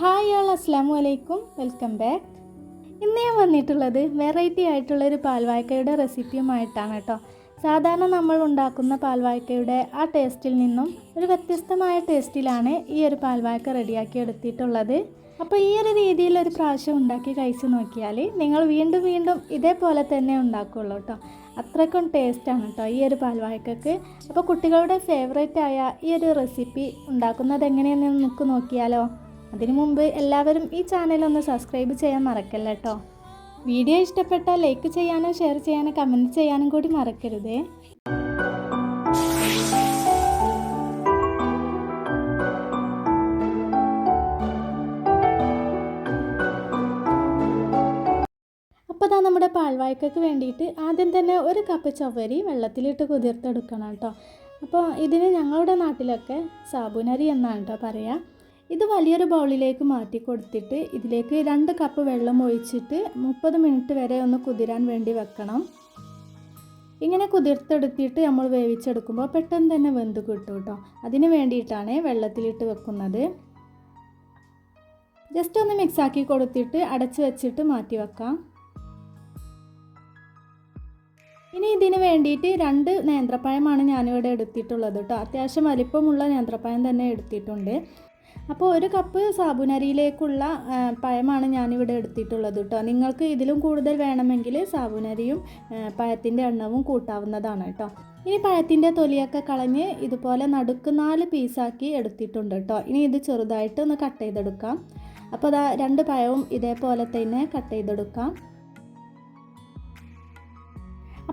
Hi ആൾ അസ്സാം വലൈക്കും welcome back ഇന്ന് ഞാൻ വന്നിട്ടുള്ളത് വെറൈറ്റി ആയിട്ടുള്ളൊരു പാൽവായ്ക്കയുടെ റെസിപ്പിയുമായിട്ടാണ് കേട്ടോ. സാധാരണ നമ്മൾ ഉണ്ടാക്കുന്ന പാൽവായ്ക്കയുടെ ആ ടേസ്റ്റിൽ നിന്നും ഒരു വ്യത്യസ്തമായ ടേസ്റ്റിലാണ് ഈ ഒരു പാൽവായ്ക്ക റെഡിയാക്കി എടുത്തിട്ടുള്ളത് അപ്പോൾ ഈ ഒരു രീതിയിൽ ഒരു പ്രാവശ്യം ഉണ്ടാക്കി കഴിച്ചു നോക്കിയാൽ നിങ്ങൾ വീണ്ടും വീണ്ടും ഇതേപോലെ തന്നെ ഉണ്ടാക്കുള്ളൂ കേട്ടോ. അത്രയ്ക്കും ടേസ്റ്റാണ് കേട്ടോ ഈ ഒരു പാൽവായ്ക്കക്ക്. അപ്പോൾ കുട്ടികളുടെ ഫേവറേറ്റ് ആയ ഈ ഒരു റെസിപ്പി ഉണ്ടാക്കുന്നത് എങ്ങനെയാണെന്ന് നമുക്ക് നോക്കിയാലോ? അതിനു മുമ്പ് എല്ലാവരും ഈ ചാനൽ ഒന്ന് സബ്സ്ക്രൈബ് ചെയ്യാൻ മറക്കല്ല കേട്ടോ വീഡിയോ ഇഷ്ടപ്പെട്ടാൽ ലൈക്ക് ചെയ്യാനോ ഷെയർ ചെയ്യാനോ കമന്റ് ചെയ്യാനും കൂടി മറക്കരുതേ. അപ്പോൾ നമ്മുടെ പാൽവായ്ക്കക്ക് വേണ്ടിയിട്ട് ആദ്യം തന്നെ ഒരു കപ്പ് ചവരി വെള്ളത്തിലിട്ട് കുതിർത്തെടുക്കണം കേട്ടോ അപ്പോൾ ഇതിന് ഞങ്ങളുടെ നാട്ടിലൊക്കെ സാബുനരി എന്നാണ് കേട്ടോ പറയുക ഇത് വലിയൊരു ബൗളിലേക്ക് മാറ്റി കൊടുത്തിട്ട് ഇതിലേക്ക് രണ്ട് കപ്പ് വെള്ളം ഒഴിച്ചിട്ട് മുപ്പത് മിനിറ്റ് വരെ ഒന്ന് കുതിരാൻ വേണ്ടി വെക്കണം. ഇങ്ങനെ കുതിർത്തെടുത്തിട്ട് നമ്മൾ വേവിച്ചെടുക്കുമ്പോൾ പെട്ടെന്ന് തന്നെ വെന്ത് കിട്ടും കേട്ടോ അതിന് വേണ്ടിയിട്ടാണ് വെള്ളത്തിലിട്ട് വെക്കുന്നത്. ജസ്റ്റ് ഒന്ന് മിക്സാക്കി കൊടുത്തിട്ട് അടച്ച് വെച്ചിട്ട് മാറ്റി വെക്കാം. ഇനി ഇതിന് വേണ്ടിയിട്ട് രണ്ട് നേന്ത്രപ്പഴമാണ് ഞാനിവിടെ എടുത്തിട്ടുള്ളത് കേട്ടോ അത്യാവശ്യം വലിപ്പമുള്ള നേന്ത്രപ്പഴം തന്നെ എടുത്തിട്ടുണ്ട്. അപ്പോൾ ഒരു കപ്പ് സാബുനരിയിലേക്കുള്ള പഴമാണ് ഞാനിവിടെ എടുത്തിട്ടുള്ളത് കേട്ടോ. നിങ്ങൾക്ക് ഇതിലും കൂടുതൽ വേണമെങ്കിൽ സാബുനരിയും പഴത്തിന്റെ എണ്ണവും കൂട്ടാവുന്നതാണ് കേട്ടോ. ഇനി പഴത്തിന്റെ തൊലിയൊക്കെ കളഞ്ഞ് ഇതുപോലെ നടുക്ക് നാല് പീസാക്കി എടുത്തിട്ടുണ്ട് കേട്ടോ. ഇനി ഇത് ചെറുതായിട്ട് ഒന്ന് കട്ട് ചെയ്തെടുക്കാം. അപ്പോൾ അതാ രണ്ട് പഴവും ഇതേപോലെ തന്നെ കട്ട് ചെയ്തെടുക്കാം.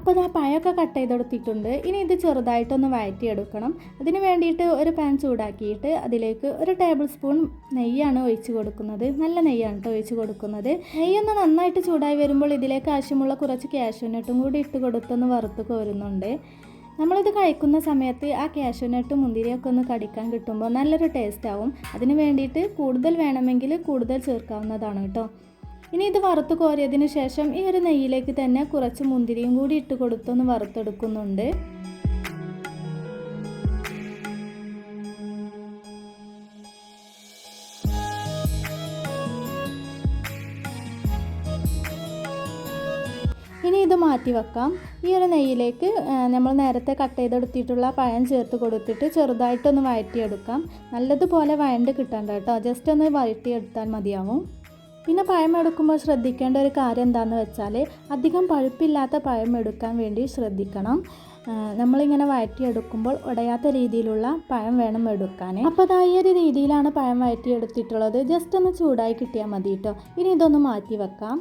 അപ്പോൾ ആ പഴമൊക്കെ കട്ട് ചെയ്തെടുത്തിട്ടുണ്ട്. ഇനി ഇത് ചെറുതായിട്ടൊന്ന് വഴറ്റിയെടുക്കണം അതിന് വേണ്ടിയിട്ട് ഒരു പാൻ ചൂടാക്കിയിട്ട് അതിലേക്ക് ഒരു ടേബിൾ സ്പൂൺ നെയ്യാണ് ഒഴിച്ച് കൊടുക്കുന്നത്. നല്ല നെയ്യാണ് കേട്ടോ ഒഴിച്ച് കൊടുക്കുന്നത്. നെയ്യൊന്ന് നന്നായിട്ട് ചൂടായി വരുമ്പോൾ ഇതിലേക്ക് ആവശ്യമുള്ള കുറച്ച് കാഷ്യൂനട്ടും കൂടി ഇട്ട് കൊടുത്തൊന്ന് വറുത്ത് കോരുന്നുണ്ട്. നമ്മളിത് കഴിക്കുന്ന സമയത്ത് ആ കാഷ്യൂനട്ട് മുന്തിരിയൊക്കെ ഒന്ന് കടിക്കാൻ കിട്ടുമ്പോൾ നല്ലൊരു ടേസ്റ്റ് ആവും. അതിന് വേണ്ടിയിട്ട് കൂടുതൽ വേണമെങ്കിൽ കൂടുതൽ ചേർക്കാവുന്നതാണ് കേട്ടോ ഇനി ഇത് വറുത്ത് കോരിയതിന് ശേഷം ഈ ഒരു നെയ്യിലേക്ക് തന്നെ കുറച്ച് മുന്തിരിയും കൂടി ഇട്ട് കൊടുത്തൊന്ന് വറുത്തെടുക്കുന്നുണ്ട്. ഇനി ഇത് മാറ്റി വെക്കാം. ഈ ഒരു നെയ്യിലേക്ക് നമ്മൾ നേരത്തെ കട്ട് ചെയ്തെടുത്തിട്ടുള്ള പഴം ചേർത്ത് കൊടുത്തിട്ട് ചെറുതായിട്ടൊന്ന് വഴറ്റിയെടുക്കാം. നല്ലതുപോലെ വഴണ്ട് കിട്ടണ്ട കേട്ടോ. ജസ്റ്റ് ഒന്ന് വഴറ്റിയെടുത്താൽ മതിയാവും. പിന്നെ പഴം എടുക്കുമ്പോൾ ശ്രദ്ധിക്കേണ്ട ഒരു കാര്യം എന്താണെന്ന് വെച്ചാൽ അധികം പഴുപ്പില്ലാത്ത പഴം എടുക്കാൻ വേണ്ടി ശ്രദ്ധിക്കണം. നമ്മളിങ്ങനെ വഴറ്റിയെടുക്കുമ്പോൾ ഉടയാത്ത രീതിയിലുള്ള പഴം വേണം എടുക്കാൻ. അപ്പോൾ അതാ ഈ ഒരു രീതിയിലാണ് പഴം വഴറ്റിയെടുത്തിട്ടുള്ളത് ജസ്റ്റ് ഒന്ന് ചൂടായി കിട്ടിയാൽ മതി കേട്ടോ. ഇനി ഇതൊന്ന് മാറ്റി വെക്കാം.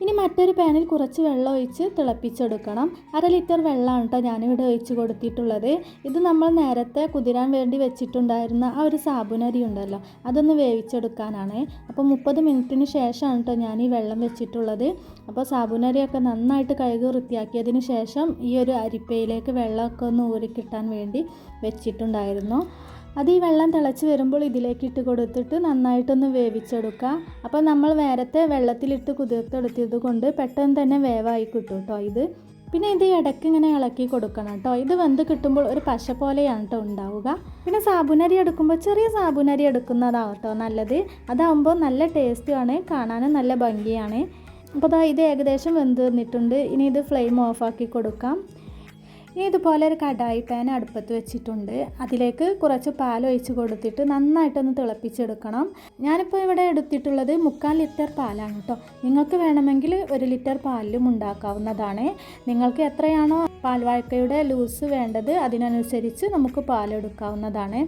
ഇനി മറ്റൊരു പാനിൽ കുറച്ച് വെള്ളം ഒഴിച്ച് തിളപ്പിച്ചെടുക്കണം. അര ലിറ്റർ വെള്ളമാണ് കേട്ടോ ഞാനിവിടെ ഒഴിച്ച് കൊടുത്തിട്ടുള്ളത്. ഇത് നമ്മൾ നേരത്തെ കുതിരാൻ വേണ്ടി വെച്ചിട്ടുണ്ടായിരുന്ന ആ ഒരു സാബുനരി ഉണ്ടല്ലോ അതൊന്ന് വേവിച്ചെടുക്കാനാണ്. അപ്പോൾ മുപ്പത് മിനിറ്റിന് ശേഷമാണ് കേട്ടോ ഞാൻ ഈ വെള്ളം വെച്ചിട്ടുള്ളത്. അപ്പോൾ സാബുനരിയൊക്കെ നന്നായിട്ട് കഴുകി വൃത്തിയാക്കിയതിന് ശേഷം ഈ ഒരു അരിപ്പയിലേക്ക് വെള്ളമൊക്കെ ഒന്ന് ഊറിക്കിട്ടാൻ വേണ്ടി വെച്ചിട്ടുണ്ടായിരുന്നു. അത് ഈ വെള്ളം തിളച്ച് വരുമ്പോൾ ഇതിലേക്ക് ഇട്ട് കൊടുത്തിട്ട് നന്നായിട്ടൊന്ന് വേവിച്ചെടുക്കുക. അപ്പോൾ നമ്മൾ നേരത്തെ വെള്ളത്തിലിട്ട് കുതിർത്തെടുത്തത് കൊണ്ട് പെട്ടെന്ന് തന്നെ വേവായി കിട്ടും കേട്ടോ ഇത്. പിന്നെ ഇത് ഇടയ്ക്ക് ഇങ്ങനെ ഇളക്കി കൊടുക്കണം കേട്ടോ ഇത് വെന്ത് കിട്ടുമ്പോൾ ഒരു പശ പോലെയാണ് കേട്ടോ ഉണ്ടാവുക. പിന്നെ സാബുനരി എടുക്കുമ്പോൾ ചെറിയ സാബുനരി എടുക്കുന്നതാണ് കേട്ടോ നല്ലത്. അതാവുമ്പോൾ നല്ല ടേസ്റ്റുമാണ് കാണാനും നല്ല ഭംഗിയാണ്. അപ്പോൾ ഇത് ഏകദേശം വെന്ത് നിന്നിട്ടുണ്ട് ഇനി ഇത് ഫ്ലെയിം ഓഫാക്കി കൊടുക്കാം. ഇതുപോലെ ഒരു കടായി പാൻ അടുപ്പത്ത് വെച്ചിട്ടുണ്ട്. അതിലേക്ക് കുറച്ച് പാൽ ഒഴിച്ച് കൊടുത്തിട്ട് നന്നായിട്ടൊന്ന് തിളപ്പിച്ചെടുക്കണം. ഞാനിപ്പോൾ ഇവിടെ എടുത്തിട്ടുള്ളത് മുക്കാൽ ലിറ്റർ പാലാണ് കേട്ടോ. നിങ്ങൾക്ക് വേണമെങ്കിൽ ഒരു ലിറ്റർ പാലിലും ഉണ്ടാക്കാവുന്നതാണ്. നിങ്ങൾക്ക് എത്രയാണോ പാൽവാഴക്കയുടെ ലൂസ് വേണ്ടത് അതിനനുസരിച്ച് നമുക്ക് പാലെടുക്കാവുന്നതാണ്.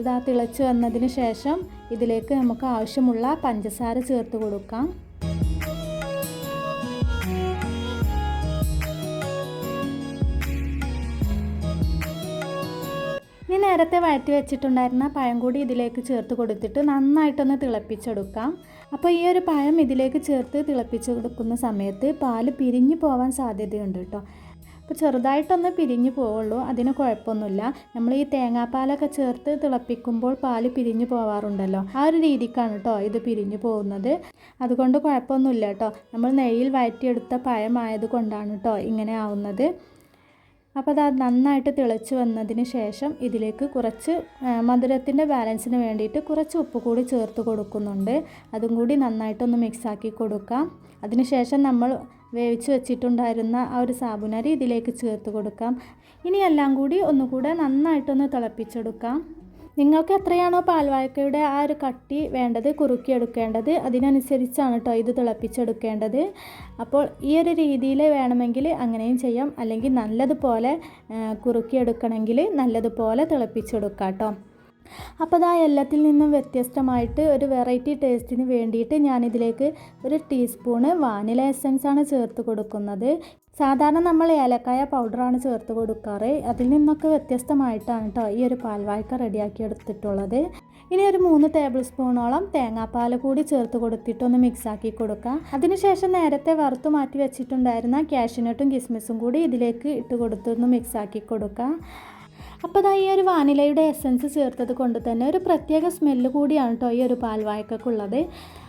ഇതാ തിളച്ച് വന്നതിന് ശേഷം ഇതിലേക്ക് നമുക്ക് ആവശ്യമുള്ള പഞ്ചസാര ചേർത്ത് കൊടുക്കാം. നേരത്തെ വഴറ്റി വെച്ചിട്ടുണ്ടായിരുന്ന പഴം കൂടി ഇതിലേക്ക് ചേർത്ത് കൊടുത്തിട്ട് നന്നായിട്ടൊന്ന് തിളപ്പിച്ചെടുക്കാം. അപ്പോൾ ഈ ഒരു പഴം ഇതിലേക്ക് ചേർത്ത് തിളപ്പിച്ച് കൊടുക്കുന്ന സമയത്ത് പാൽ പിരിഞ്ഞു പോകാൻ സാധ്യതയുണ്ട് കേട്ടോ. അപ്പോൾ ചെറുതായിട്ടൊന്ന് പിരിഞ്ഞു പോവുള്ളൂ അതിന് കുഴപ്പമൊന്നുമില്ല. നമ്മൾ ഈ തേങ്ങാപ്പാലൊക്കെ ചേർത്ത് തിളപ്പിക്കുമ്പോൾ പാൽ പിരിഞ്ഞു പോവാറുണ്ടല്ലോ. ആ ഒരു രീതിക്കാണ് കേട്ടോ ഇത് പിരിഞ്ഞു പോകുന്നത്. അതുകൊണ്ട് കുഴപ്പമൊന്നുമില്ല കേട്ടോ. നമ്മൾ നെയ്യിൽ വഴറ്റിയെടുത്ത പഴമായത് കൊണ്ടാണ് കേട്ടോ ഇങ്ങനെ ആവുന്നത്. അപ്പോൾ അത് നന്നായിട്ട് തിളച്ച് വന്നതിന് ശേഷം ഇതിലേക്ക് കുറച്ച് മധുരത്തിന്റെ ബാലൻസിന് വേണ്ടിയിട്ട് കുറച്ച് ഉപ്പ് കൂടി ചേർത്ത് കൊടുക്കുന്നുണ്ട്. അതും കൂടി നന്നായിട്ടൊന്ന് മിക്സാക്കി കൊടുക്കാം. അതിനുശേഷം നമ്മൾ വേവിച്ച് വെച്ചിട്ടുണ്ടായിരുന്ന ആ ഒരു സാബുനരി ഇതിലേക്ക് ചേർത്ത് കൊടുക്കാം. ഇനി എല്ലാം കൂടി ഒന്നുകൂടെ നന്നായിട്ടൊന്ന് തിളപ്പിച്ചെടുക്കാം. നിങ്ങൾക്ക് എത്രയാണോ പാൽവാഴക്കയുടെ ആ ഒരു കട്ടി വേണ്ടത് കുറുക്കിയെടുക്കേണ്ടത് അതിനനുസരിച്ചാണ് കേട്ടോ ഇത് തിളപ്പിച്ചെടുക്കേണ്ടത്. അപ്പോൾ ഈ ഒരു രീതിയിൽ വേണമെങ്കിൽ അങ്ങനെയും ചെയ്യാം. അല്ലെങ്കിൽ നല്ലതുപോലെ കുറുക്കിയെടുക്കണമെങ്കിൽ നല്ലതുപോലെ തിളപ്പിച്ചെടുക്കാം കേട്ടോ അപ്പോൾ അതാ എല്ലാത്തിൽ നിന്നും വ്യത്യസ്തമായിട്ട് ഒരു വെറൈറ്റി ടേസ്റ്റിന് വേണ്ടിയിട്ട് ഞാനിതിലേക്ക് ഒരു ടീസ്പൂണ് വാനില എസൻസ് ആണ് ചേർത്ത് കൊടുക്കുന്നത്. സാധാരണ നമ്മൾ ഏലക്കായ പൗഡറാണ് ചേർത്ത് കൊടുക്കാറ്. അതിൽ നിന്നൊക്കെ വ്യത്യസ്തമായിട്ടാണ് കേട്ടോ ഈ ഒരു പാൽവായ്ക്ക റെഡിയാക്കി എടുത്തിട്ടുള്ളത്. ഇനി ഒരു മൂന്ന് ടേബിൾ സ്പൂണോളം തേങ്ങാപ്പാൽ കൂടി ചേർത്ത് കൊടുത്തിട്ടൊന്ന് മിക്സാക്കി കൊടുക്കാം. അതിനുശേഷം നേരത്തെ വറുത്ത് മാറ്റി വെച്ചിട്ടുണ്ടായിരുന്ന കാഷ്യൂനട്ടും കിസ്മിസും കൂടി ഇതിലേക്ക് ഇട്ട് കൊടുത്തൊന്ന് മിക്സാക്കി കൊടുക്കാം. അപ്പോൾ അതാ ഈ ഒരു വാനിലയുടെ എസൻസ് ചേർത്തത് കൊണ്ട് തന്നെ ഒരു പ്രത്യേക സ്മെല്ല് കൂടിയാണ് കേട്ടോ ഈ ഒരു പാൽവായക്കുള്ളത്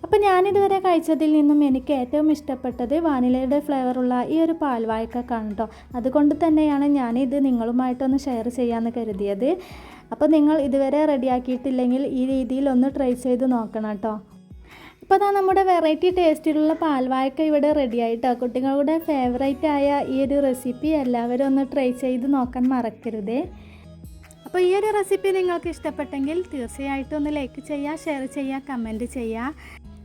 അപ്പോൾ ഞാനിതുവരെ കഴിച്ചതിൽ നിന്നും എനിക്ക് ഏറ്റവും ഇഷ്ടപ്പെട്ടത് വാനിലയുടെ ഫ്ലേവറുള്ള ഈ ഒരു പാൽവായക്കാണ് കേട്ടോ അതുകൊണ്ട് തന്നെയാണ് ഞാനിത് നിങ്ങളുമായിട്ടൊന്ന് ഷെയർ ചെയ്യാമെന്ന് കരുതിയത്. അപ്പോൾ നിങ്ങൾ ഇതുവരെ റെഡിയാക്കിയിട്ടില്ലെങ്കിൽ ഈ രീതിയിൽ ഒന്ന് ട്രൈ ചെയ്ത് നോക്കണം കേട്ടോ ഇപ്പോൾ അതാ നമ്മുടെ വെറൈറ്റി ടേസ്റ്റിലുള്ള പാൽവായക്ക ഇവിടെ റെഡി ആയിട്ടോ. കുട്ടികളുടെ ഫേവറേറ്റ് ആയ ഈ ഒരു റെസിപ്പി എല്ലാവരും ഒന്ന് ട്രൈ ചെയ്ത് നോക്കാൻ മറക്കരുതേ. അപ്പോൾ ഈ ഒരു റെസിപ്പി നിങ്ങൾക്ക് ഇഷ്ടപ്പെട്ടെങ്കിൽ തീർച്ചയായിട്ടും ഒന്ന് ലൈക്ക് ചെയ്യുക ഷെയർ ചെയ്യുക കമന്റ് ചെയ്യുക.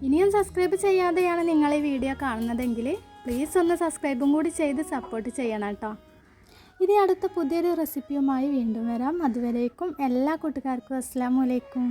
ഇനിയും സബ്സ്ക്രൈബ് ചെയ്യാതെയാണ് നിങ്ങൾ ഈ വീഡിയോ കാണുന്നതെങ്കിൽ പ്ലീസ് ഒന്ന് സബ്സ്ക്രൈബും കൂടി ചെയ്ത് സപ്പോർട്ട് ചെയ്യണം കേട്ടോ. ഇനി അടുത്ത പുതിയൊരു റെസിപ്പിയുമായി വീണ്ടും വരാം. അതുവരേക്കും എല്ലാ കൂട്ടുകാർക്കും അസ്സാം വലൈക്കും